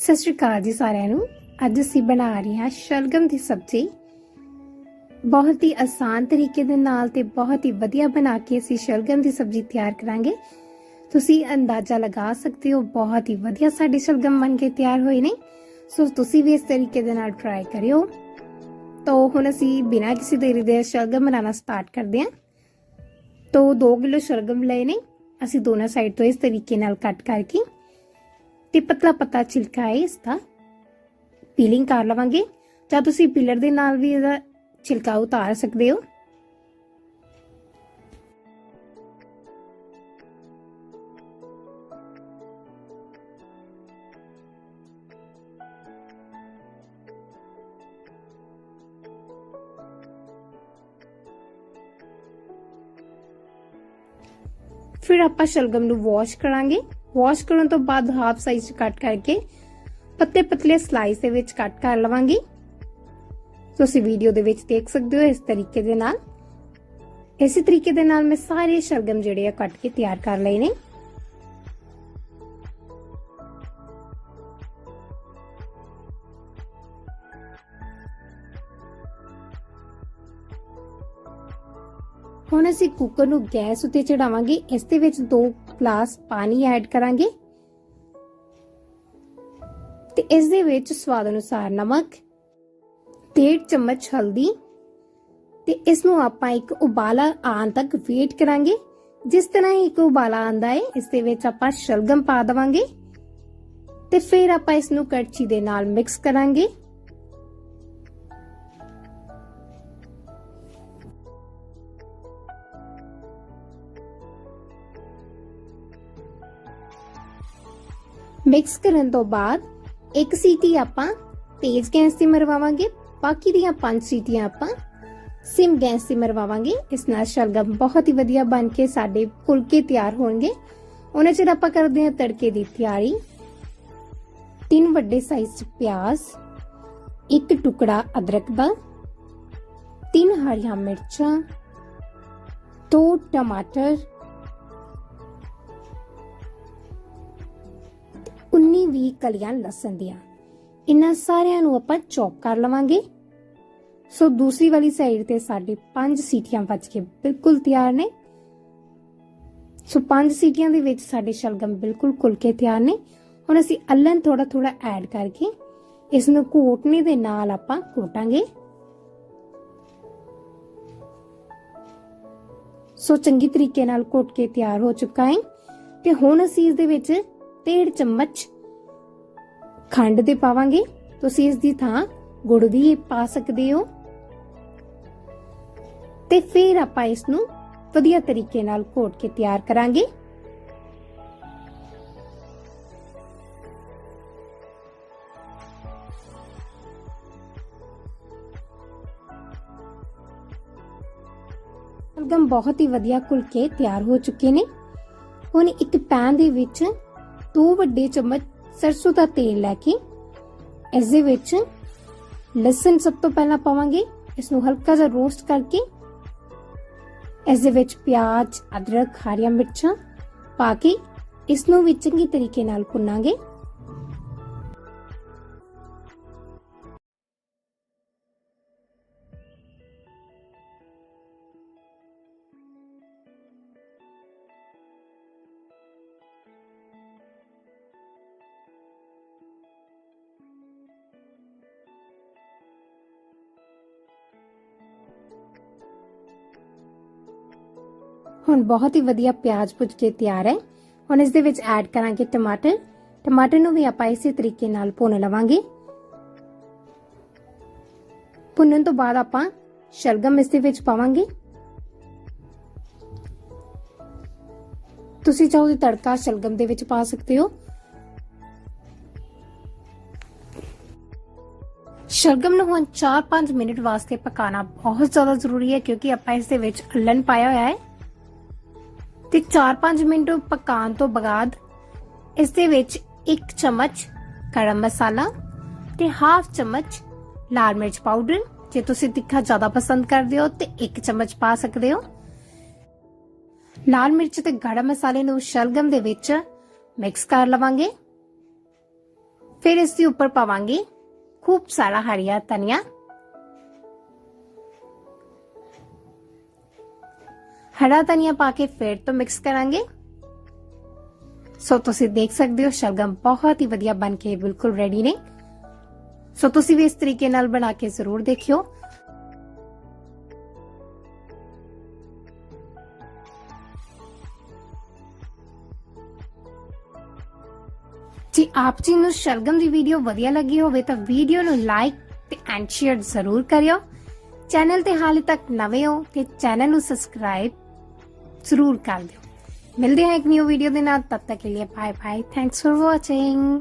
ਸਤਿ ਸ਼੍ਰੀ ਅਕਾਲ ਜੀ ਸਾਰਿਆਂ ਨੂੰ। ਅੱਜ ਅਸੀਂ ਬਣਾ ਰਹੇ ਹਾਂ ਸ਼ਲਗਮ ਦੀ ਸਬਜ਼ੀ। ਬਹੁਤ ਹੀ ਆਸਾਨ ਤਰੀਕੇ ਦੇ ਨਾਲ ਤੇ ਬਹੁਤ ਹੀ ਵਧੀਆ ਬਣਾ ਕੇ ਅਸੀਂ ਸ਼ਲਗਮ ਦੀ ਸਬਜ਼ੀ ਤਿਆਰ ਕਰਾਂਗੇ। ਤੁਸੀਂ ਅੰਦਾਜ਼ਾ ਲਗਾ ਸਕਦੇ ਹੋ, ਬਹੁਤ ਹੀ ਵਧੀਆ ਸਾਡੇ ਸ਼ਲਗਮ ਬਣ ਕੇ ਤਿਆਰ ਹੋਏ ਨੇ। ਸੋ ਤੁਸੀਂ ਵੀ ਇਸ ਤਰੀਕੇ ਦੇ ਨਾਲ ਟਰਾਈ ਕਰਿਓ। ਤਾਂ ਹੁਣ ਅਸੀਂ ਬਿਨਾਂ ਕਿਸੇ ਦੇਰੀ ਦੇ ਸ਼ਲਗਮ ਬਣਾਉਣਾ ਸਟਾਰਟ ਕਰਦੇ ਹਾਂ। ਤਾਂ 2 ਕਿਲੋ ਸ਼ਲਗਮ ਲਏ ਨੇ। ਅਸੀਂ ਦੋਨਾਂ ਸਾਈਡ ਤੋਂ ਇਸ ਤਰੀਕੇ ਨਾਲ ਕੱਟ ਕਰਕੇ ਤੇ ਪਤਲਾ ਪਤਲਾ ਛਿਲਕਾ ਹੈ ਇਸ ਦਾ। ਪੀਲਿੰਗ ਕਰ ਲਵਾਂਗੇ। ਜਾਂ ਤੁਸੀਂ ਪੀਲਰ ਦੇ ਨਾਲ ਵੀ ਇਹਦਾ ਛਿਲਕਾ ਉਤਾਰ ਸਕਦੇ ਹੋ। ਫਿਰ ਆਪਾਂ ਸ਼ਲਗਮ ਨੂੰ ਵਾਸ਼ ਕਰਾਂਗੇ। ਵਾਸ਼ ਕਰਨ ਤੋਂ ਬਾਅਦ ਹਾਫ ਸਾਈਜ਼ ਕੱਟ ਕਰਕੇ ਪਤਲੇ ਪਤਲੇ ਸਲਾਈਸ ਦੇ ਵਿੱਚ ਕੱਟ ਕਰ ਲਵਾਂਗੇ। ਤੁਸੀਂ ਵੀਡੀਓ ਦੇ ਵਿੱਚ ਦੇਖ ਸਕਦੇ ਹੋ ਇਸ ਤਰੀਕੇ ਦੇ ਨਾਲ। ਇਸੇ ਤਰੀਕੇ ਦੇ ਨਾਲ ਮੈਂ ਸਾਰੇ ਸ਼ਲਗਮ ਜਿਹੜੇ ਆ ਕੱਟ ਕੇ ਤਿਆਰ ਕਰ ਲਏ ਨੇ। ਹੁਣ ਅਸੀਂ ਕੁੱਕਰ ਨੂੰ ਗੈਸ ਉੱਤੇ ਚੜਾਵਾਂਗੇ। ਇਸ ਦੇ ਵਿੱਚ ਦੋ ਗਲਾਸ ਪਾਣੀ ਐਡ ਕਰਾਂਗੇ। ਤੇ ਇਸ ਦੇ ਵਿੱਚ ਸਵਾਦ ਅਨੁਸਾਰ ਨਮਕ, ਡੇਢ ਚਮਚ ਹਲਦੀ ਤੇ ਇਸ ਨੂੰ ਆਪਾਂ ਇੱਕ ਉਬਾਲਾ ਆਉਣ ਤੱਕ ਵੇਟ ਕਰਾਂਗੇ। ਜਿਸ ਤਰ੍ਹਾਂ ਹੀ ਇੱਕ ਉਬਾਲਾ ਆਂਦਾ ਹੈ, ਇਸ ਦੇ ਵਿੱਚ ਆਪਾਂ ਸ਼ਲਗਮ ਪਾ ਦਵਾਂਗੇ। ਤੇ ਫਿਰ ਆਪਾਂ ਇਸ ਨੂੰ ਕੜਛੀ ਦੇ ਨਾਲ ਮਿਕਸ ਕਰਾਂਗੇ। ਮਿਕਸ ਕਰਨ ਤੋਂ ਬਾਅਦ ਇੱਕ ਸੀਟੀ ਆਪਾਂ ਤੇਜ਼ ਗੈਸ ਤੇ ਮਰਵਾਵਾਂਗੇ, ਬਾਕੀ ਦੀਆਂ ਪੰਜ ਸੀਟੀਆਂ ਆਪਾਂ ਸਿਮ ਗੈਸ ਤੇ ਮਰਵਾਵਾਂਗੇ। ਇਸ ਨਾਲ ਸ਼ਲਗਮ ਬਹੁਤ ਹੀ ਵਧੀਆ ਬਣ ਕੇ ਸਾਡੇ ਫੁਲਕੇ ਤਿਆਰ ਹੋਣਗੇ। ਉਹਨਾਂ ਚਿਰ ਆਪਾਂ ਕਰਦੇ ਹਾਂ ਤੜਕੇ ਦੀ ਤਿਆਰੀ। ਤਿੰਨ ਵੱਡੇ ਸਾਈਜ਼ ਪਿਆਜ਼, ਇੱਕ ਟੁਕੜਾ ਅਦਰਕ ਦਾ, ਤਿੰਨ ਹਰੀਆਂ ਮਿਰਚਾਂ, ਦੋ ਟਮਾਟਰ 20 ਕਲੀਆਂ ਲਸਣ ਦੀਆਂ। ਇਹਨਾਂ ਸਾਰਿਆਂ ਨੂੰ ਆਪਾਂ ਚੌਪ ਕਰ ਲਵਾਂਗੇ। ਸੋ ਦੂਸਰੀ ਵਾਲੀ ਸਾਈਡ ਤੇ ਸਾਡੇ 5 ਸੀਟੀਆਂ ਬਚ ਕੇ ਬਿਲਕੁਲ ਤਿਆਰ ਨੇ। ਸੋ 5 ਸੀਟੀਆਂ ਦੇ ਵਿੱਚ ਸਾਡੇ ਸ਼ਲਗਮ ਬਿਲਕੁਲ ਕੁਲ ਕੇ ਤਿਆਰ ਨੇ। ਹੁਣ ਅਸੀਂ ਅੱਲਨ ਥੋੜਾ ਥੋੜਾ ਐਡ ਕਰਕੇ ਇਸ ਨੂੰ ਘੋਟਣੇ ਦੇ ਨਾਲ ਆਪਾਂ ਘੋਟਾਂਗੇ। ਸੋ ਚੰਗੀ ਤਰੀਕੇ ਨਾਲ ਘੋਟ ਕੇ ਤਿਆਰ ਹੋ ਚੁੱਕਾ ਹੈ। ਤੇ ਹੁਣ ਅਸੀਂ ਇਸ ਦੇ ਵਿੱਚ 1.5 ਚਮਚ ਖੰਡ ਦੇ ਪਾਵਾਂਗੇ। ਤੁਸੀਂ ਇਸ ਦੀ ਥਾਂ ਗੁੜ ਵੀ ਪਾ ਸਕਦੇ ਹੋ। ਤੇ ਫਿਰ ਆਪਾਂ ਇਸ ਨੂੰ ਵਧੀਆ ਤਰੀਕੇ ਨਾਲ ਘੋਟ ਕੇ ਤਿਆਰ ਕਰਾਂਗੇ। ਸ਼ਲਗਮ ਬਹੁਤ ਹੀ ਵਧੀਆ ਘੁਲ ਕੇ ਤਿਆਰ ਹੋ ਚੁੱਕੇ ਨੇ। ਹੁਣ ਇੱਕ ਪੈਨ ਦੇ ਵਿੱਚ ਦੋ ਵੱਡੇ ਚਮਚ ਸਰਸੋਂ ਦਾ ਤੇਲ ਲੈ ਕੇ ਇਸ ਦੇ ਵਿੱਚ ਲਸਣ ਸਭ ਤੋਂ ਪਹਿਲਾਂ ਪਾਵਾਂਗੇ। ਇਸ ਨੂੰ ਹਲਕਾ ਜਿਹਾ ਰੋਸਟ ਕਰਕੇ ਇਸ ਦੇ ਵਿੱਚ ਪਿਆਜ਼, ਅਦਰਕ, ਹਰੀਆਂ ਮਿਰਚਾਂ ਪਾ ਕੇ ਇਸ ਨੂੰ ਵੀ ਚੰਗੀ ਤਰੀਕੇ ਨਾਲ ਭੁੰਨਾਂਗੇ। ਹੁਣ ਬਹੁਤ ਹੀ ਵਧੀਆ ਪਿਆਜ਼ ਭੁੱਜ ਕੇ ਤਿਆਰ ਹੈ। ਹੁਣ ਇਸ ਦੇ ਵਿੱਚ ਐਡ ਕਰਾਂਗੇ ਟਮਾਟਰ। ਟਮਾਟਰ ਨੂੰ ਵੀ ਆਪਾਂ ਇਸੇ ਤਰੀਕੇ ਨਾਲ ਭੁੰਨ ਲਵਾਂਗੇ। ਭੁੰਨਣ ਤੋਂ ਬਾਅਦ ਆਪਾਂ ਸ਼ਲਗਮ ਇਸ ਦੇ ਵਿੱਚ ਪਾਵਾਂਗੇ। ਤੁਸੀਂ ਚਾਹੋ ਤਾਂ ਤੜਕਾ ਸ਼ਲਗਮ ਦੇ ਵਿੱਚ ਪਾ ਸਕਦੇ ਹੋ। ਸ਼ਲਗਮ ਨੂੰ ਹੁਣ 4-5 ਮਿੰਟ ਵਾਸਤੇ ਪਕਾਣਾ ਬਹੁਤ ਜ਼ਿਆਦਾ ਜ਼ਰੂਰੀ ਹੈ ਕਿਉਂਕਿ ਆਪਾਂ ਇਸ ਦੇ ਵਿੱਚ ਅੱਲਨ ਪਾਇਆ ਹੋਇਆ ਹੈ। ਤੇ 4-5 ਮਿੰਟ ਪਕਾਉਣ ਤੋਂ ਬਾਅਦ ਇਸ ਦੇ ਵਿੱਚ 1 ਚਮਚ ਗਰਮ ਮਸਾਲਾ ਤੇ ਹਾਫ ਚਮਚ ਲਾਲ ਮਿਰਚ ਪਾਊਡਰ, ਜੇ ਤੁਸੀਂ ਤਿੱਖਾ ਜ਼ਿਆਦਾ ਪਸੰਦ ਕਰਦੇ ਹੋ ਤੇ 1 ਚਮਚ ਪਾ ਸਕਦੇ ਹੋ। ਲਾਲ ਮਿਰਚ ਤੇ ਗਰਮ ਮਸਾਲੇ ਨੂੰ ਸ਼ਲਗਮ ਦੇ ਵਿੱਚ ਮਿਕਸ ਕਰ ਲਵਾਂਗੇ। ਫਿਰ ਇਸ ਦੇ ਉੱਪਰ ਪਾਵਾਂਗੇ ਖੂਬ ਸਾਰਾ ਹਰੀਆ ਧਨੀਆ। ਹਰਾ ਧਨੀਆ ਪਾ ਕੇ ਫਿਰ ਤੋਂ ਮਿਕਸ ਕਰਾਂਗੇ ਸੋ ਤੁਸੀਂ ਦੇਖ ਸਕਦੇ ਹੋ ਸ਼ਲਗਮ ਬਹੁਤ ਹੀ ਵਧੀਆ ਬਣ ਕੇ ਬਿਲਕੁਲ ਰੈਡੀ ਨੇ ਸੋ ਤੁਸੀਂ ਵੀ ਇਸ ਤਰੀਕੇ ਨਾਲ ਬਣਾ ਕੇ ਜ਼ਰੂਰ ਦੇਖਿਓ ਜੇ ਆਪ ਜੀ ਨੂੰ ਸ਼ਲਗਮ ਦੀ ਵੀਡੀਓ ਵਧੀਆ ਲੱਗੀ ਹੋਵੇ ਤਾਂ ਵੀਡੀਓ ਨੂੰ ਲਾਈਕ ਤੇ ਐਂਡ ਸ਼ੇਅਰ ਜ਼ਰੂਰ ਕਰਿਓ ਚੈਨਲ ਤੇ ਹਾਲੇ ਤੱਕ ਨਵੇਂ ਹੋ ਤੇ ਚੈਨਲ ਨੂੰ ਸਬਸਕ੍ਰਾਈਬ ਜ਼ਰੂਰ ਕਰ ਦਿਓ। ਮਿਲਦੇ ਹਾਂ ਇੱਕ ਨਿਊ ਵੀਡੀਓ ਦੇ ਨਾਲ। ਤਦ ਤੱਕ ਕੇ ਲਈ bye bye thanks for watching